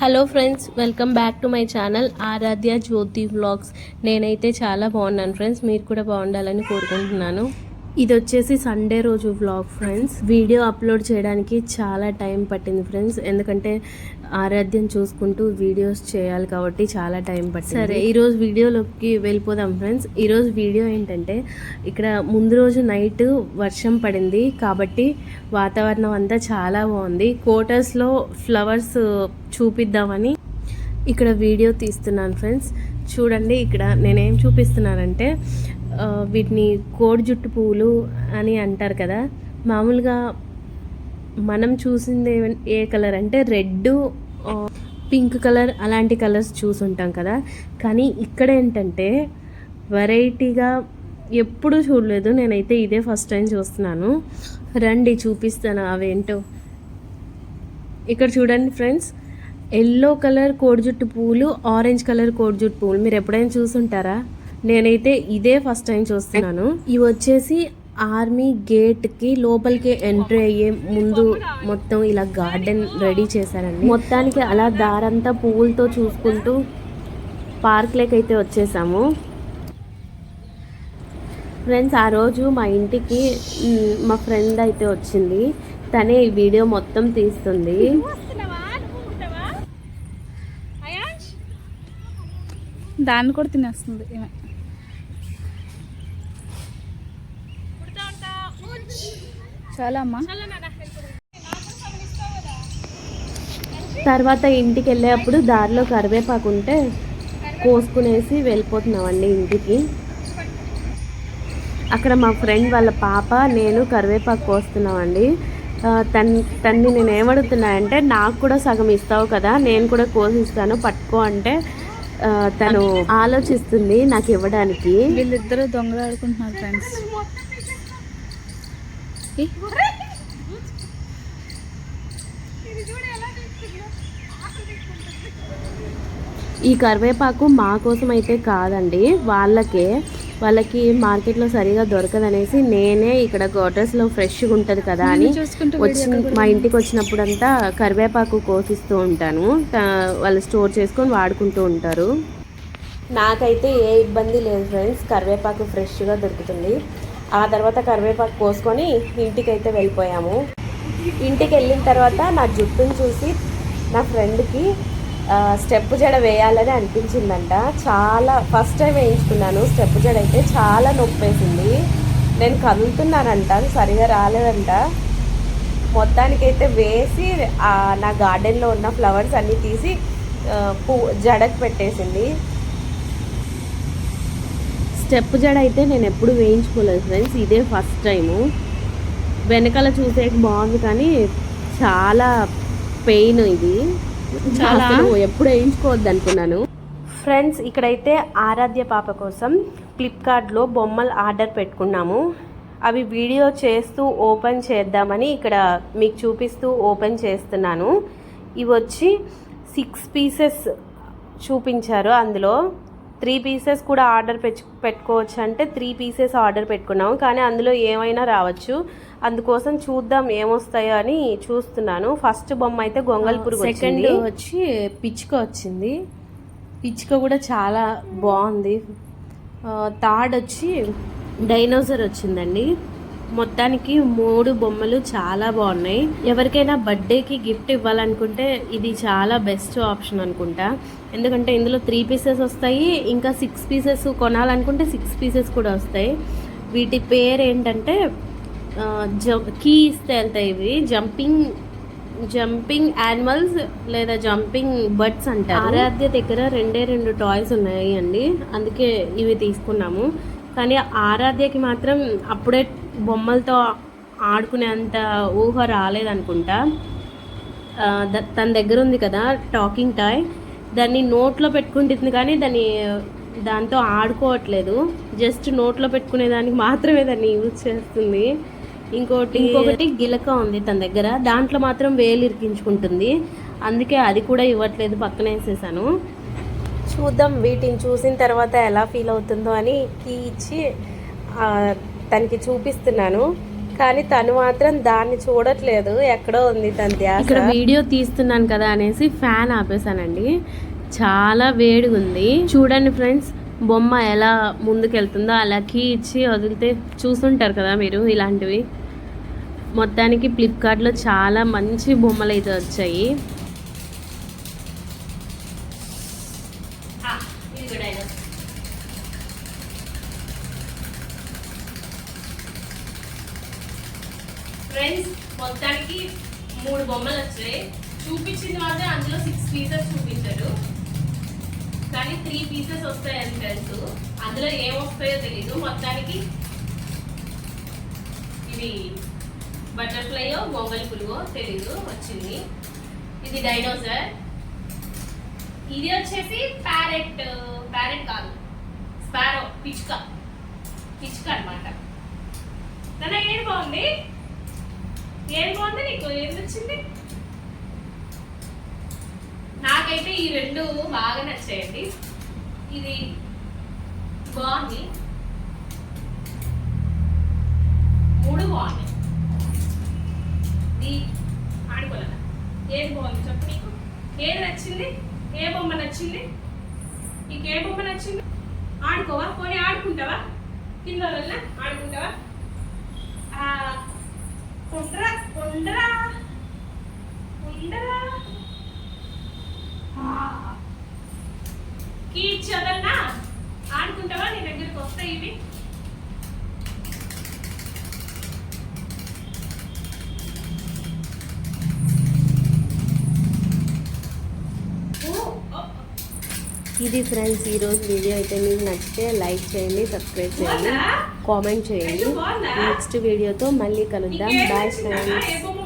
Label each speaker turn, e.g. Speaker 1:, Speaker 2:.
Speaker 1: Hello friends welcome back to my channel Aaradhya Jyothi vlogs. నేనైతే చాలా బాగున్నాను friends మీరు కూడా బాగుండాలని కోరుకుంటున్నాను. ఇది వచ్చేసి సండే రోజు వ్లాగ్ ఫ్రెండ్స్. వీడియో అప్లోడ్ చేయడానికి చాలా టైం పట్టింది ఫ్రెండ్స్. ఎందుకంటే ఆరాధ్యం చూసుకుంటూ వీడియోస్ చేయాలి కాబట్టి చాలా టైం పట్టింది. సరే ఈరోజు వీడియోలోకి వెళ్ళిపోదాం ఫ్రెండ్స్. ఈరోజు వీడియో ఏంటంటే ఇక్కడ ముందు రోజు నైట్ వర్షం పడింది కాబట్టి వాతావరణం అంతా చాలా బాగుంది. కోటర్స్లో ఫ్లవర్స్ చూపిద్దామని ఇక్కడ వీడియో తీస్తున్నాను ఫ్రెండ్స్. చూడండి ఇక్కడ నేనేం చూపిస్తున్నానంటే వీటిని కోడి జుట్టు పువ్వులు అని అంటారు కదా. మామూలుగా మనం చూసింది ఏ- ఏ కలర్ అంటే రెడ్ పింక్ కలర్ అలాంటి కలర్స్ చూసుంటాం కదా. కానీ ఇక్కడ ఏంటంటే వెరైటీగా ఎప్పుడూ చూడలేదు. నేనైతే ఇదే ఫస్ట్ టైం చూస్తున్నాను. రండి చూపిస్తాను అవేంటో. ఇక్కడ చూడండి ఫ్రెండ్స్ ఎల్లో కలర్ కోడిజుట్టు పూలు ఆరెంజ్ కలర్ కోడిజుట్టు పూలు. మీరు ఎప్పుడైనా చూసుంటారా? నేనైతే ఇదే ఫస్ట్ టైం చూస్తున్నాను. ఇవి వచ్చేసి ఆర్మీ గేట్కి లోపలికి ఎంట్రీ అయ్యే ముందు మొత్తం ఇలా గార్డెన్ రెడీ చేశారండి. మొత్తానికి అలా దారంతా పువ్వులతో చూసుకుంటూ పార్క్ అయితే వచ్చేసాము. ఫ్రెండ్స్ ఆ రోజు మా ఇంటికి మ్, ఫ్రెండ్ అయితే వచ్చింది. తనే ఈ వీడియో మొత్తం తీస్తుంది.
Speaker 2: దాన్ని కూడా తినేస్తుంది చాలా అమ్మా.
Speaker 1: తర్వాత ఇంటికి వెళ్ళేటప్పుడు దారిలో కరివేపాకు ఉంటే కోసుకునేసి వెళ్ళిపోతున్నామండి ఇంటికి. అక్కడ మా ఫ్రెండ్ వాళ్ళ పాప నేను కరివేపాకు కోస్తున్నామండి. తన్ తన్ని నేను ఏమడుగుతున్నా అంటే నాకు కూడా సగం ఇస్తావు కదా నేను కూడా కోసిస్తాను పట్టుకో అంటే తను ఆలోచిస్తుంది నాకు ఇవ్వడానికి.
Speaker 2: వీళ్ళిద్దరూ దొంగలు ఆడుకుంటున్నారు ఫ్రెండ్స్.
Speaker 1: ఈ? కరివేపాకు మా కోసం అయితే కాదండి వాళ్ళకే. వాళ్ళకి మార్కెట్లో సరిగా దొరకదనేసి నేనే ఇక్కడ క్వార్టర్స్లో ఫ్రెష్గా ఉంటుంది కదా అని వచ్చి మా ఇంటికి వచ్చినప్పుడంతా కరివేపాకు కోసిస్తూ ఉంటాను. వాళ్ళు స్టోర్ చేసుకొని వాడుకుంటూ ఉంటారు. నాకైతే ఏ ఇబ్బంది లేదు ఫ్రెండ్స్. కరివేపాకు ఫ్రెష్గా దొరుకుతుంది. ఆ తర్వాత కరివేపాకు కోసుకొని ఇంటికి అయితే వెళ్ళిపోయాము. ఇంటికి వెళ్ళిన తర్వాత నా జుట్టును చూసి నా ఫ్రెండ్కి స్టెప్ జడ వేయాలని అనిపించిందంట. చాలా ఫస్ట్ టైం వేయించుకున్నాను. స్టెప్ జడ అయితే చాలా నొప్పి వేసింది నేను కదులుతున్నానంట. అది సరిగా రాలేదంట. మొత్తానికైతే వేసి నా గార్డెన్లో ఉన్న ఫ్లవర్స్ అన్నీ తీసి పూ జడకు పెట్టేసింది. స్టెప్ జడ అయితే నేను ఎప్పుడు వేయించుకోలేదు ఫ్రెండ్స్. ఇదే ఫస్ట్ టైము వెనకాల చూసే బాగుంది కానీ చాలా పెయిన్ ఇది.
Speaker 2: చాలా?
Speaker 1: ఎప్పుడు వేయించుకోవద్దు అనుకున్నాను. ఫ్రెండ్స్ ఇక్కడైతే ఆరాధ్య పాప కోసం ఫ్లిప్కార్ట్లో బొమ్మలు ఆర్డర్ పెట్టుకున్నాము. అవి వీడియో చేస్తూ ఓపెన్ చేద్దామని ఇక్కడ మీకు చూపిస్తూ ఓపెన్ చేస్తున్నాను. ఇవి వచ్చి సిక్స్ పీసెస్ చూపించారు అందులో. త్రీ పీసెస్ కూడా ఆర్డర్ పెట్టు పెట్టుకోవచ్చు అంటే త్రీ పీసెస్ ఆర్డర్ పెట్టుకున్నాము. కానీ అందులో ఏమైనా రావచ్చు. అందుకోసం చూద్దాం ఏమొస్తాయో అని చూస్తున్నాను. ఫస్ట్ బొమ్మ అయితే గొంగల్ పురుగు సెకండ్ వచ్చి పిచ్చుక వచ్చింది. పిచ్చుక కూడా చాలా బాగుంది. థర్డ్ వచ్చి డైనోసర్ వచ్చిందండి. మొత్తానికి మూడు బొమ్మలు చాలా బాగున్నాయి. ఎవరికైనా బర్త్డేకి గిఫ్ట్ ఇవ్వాలనుకుంటే ఇది చాలా బెస్ట్ ఆప్షన్ అనుకుంటా. ఎందుకంటే ఇందులో త్రీ పీసెస్ వస్తాయి ఇంకా సిక్స్ పీసెస్ కొనాలనుకుంటే సిక్స్ పీసెస్ కూడా వస్తాయి. వీటి పేరు ఏంటంటే కీ ఇస్తే వెళ్తాయి ఇవి. జంపింగ్ జంపింగ్ యానిమల్స్ లేదా జంపింగ్ బర్డ్స్ అంటారు. ఆరాధ్య దగ్గర రెండే రెండు టాయ్స్ ఉన్నాయి అండి. అందుకే ఇవి తీసుకున్నాము. కానీ ఆరాధ్యకి మాత్రం అప్పుడే బొమ్మలతో ఆడుకునేంత ఊహ రాలేదనుకుంటా. ద- తన దగ్గర ఉంది కదా టాకింగ్ టాయ్. దాన్ని నోట్లో పెట్టుకుంటుంది కానీ దాన్ని దాంతో ఆడుకోవట్లేదు. జస్ట్ నోట్లో పెట్టుకునే దానికి మాత్రమే దాన్ని యూజ్ చేస్తుంది. ఇంకోటి ఇంకొకటి గిలక ఉంది తన దగ్గర. దాంట్లో మాత్రం వేలు ఇరికించుకుంటుంది. అందుకే అది కూడా ఇవ్వట్లేదు పక్కన వేసేసాను. చూద్దాం వీటిని చూసిన తర్వాత ఎలా ఫీల్ అవుతుందో అని కీ ఇచ్చి తనకి చూపిస్తున్నాను. కానీ తను మాత్రం దాన్ని చూడట్లేదు. ఎక్కడో ఉంది తన ధ్యాస. ఇక్కడ వీడియో తీస్తున్నాను కదా అనేసి ఫ్యాన్ ఆపేసానండి చాలా వేడిగా ఉంది చూడండి ఫ్రెండ్స్ బొమ్మ ఎలా ముందుకెళ్తుందో అలా కీ ఇచ్చి వదిలితే చూస్తుంటారు కదా మీరు ఇలాంటివి. మొత్తానికి ఫ్లిప్కార్ట్లో చాలా మంచి బొమ్మలు అయితే వచ్చాయి. ఫ్రెండ్స్ మొత్తానికి మూడు బొమ్మలు వచ్చాయి. చూపించింది మాత్రం అందులో సిక్స్ పీసెస్ చూపించారు. కానీ త్రీ పీసెస్ వస్తాయని తెలుసు. అందులో ఏం వస్తాయో తెలీదు. మొత్తానికి ఇది బటర్ఫ్లైయో గొంగలి పులుగో తెలీదు వచ్చింది. ఇది డైనోసర్ ఇది వచ్చేసి ప్యారెట్ ప్యారెట్ కాదు. స్పారో పిచ్క పిచ్క అన్నమాట. తన ఏం బాగుంది? ఏం బాగుంది నీకు? ఏం వచ్చింది నాకైతే ఈ రెండు బాగా నచ్చాయండి. ఇది బాగుంది. మూడు బాగున్నాయి ఇది ఆడుకోలేదా? ఏది బాగుంది చెప్పు నీకు. ఏది నచ్చింది? ఏ బొమ్మ నచ్చింది? నీకు ఏ బొమ్మ నచ్చింది? ఆడుకోవా? పోనీ ఆడుకుంటావా? కింద వల్ల ఆడుకుంటావా? కొండరా కొండరా కొండరా. కీ ఆడుకుంటావా? నీ దగ్గరికి వస్తాయి ఇవి. ఇది ఫ్రెండ్స్ ఈరోజు వీడియో అయితే మీకు నచ్చితే లైక్ చేయండి సబ్స్క్రైబ్ చేయండి కామెంట్ చేయండి. నెక్స్ట్ వీడియోతో మళ్ళీ కలుద్దాం. Bye friends.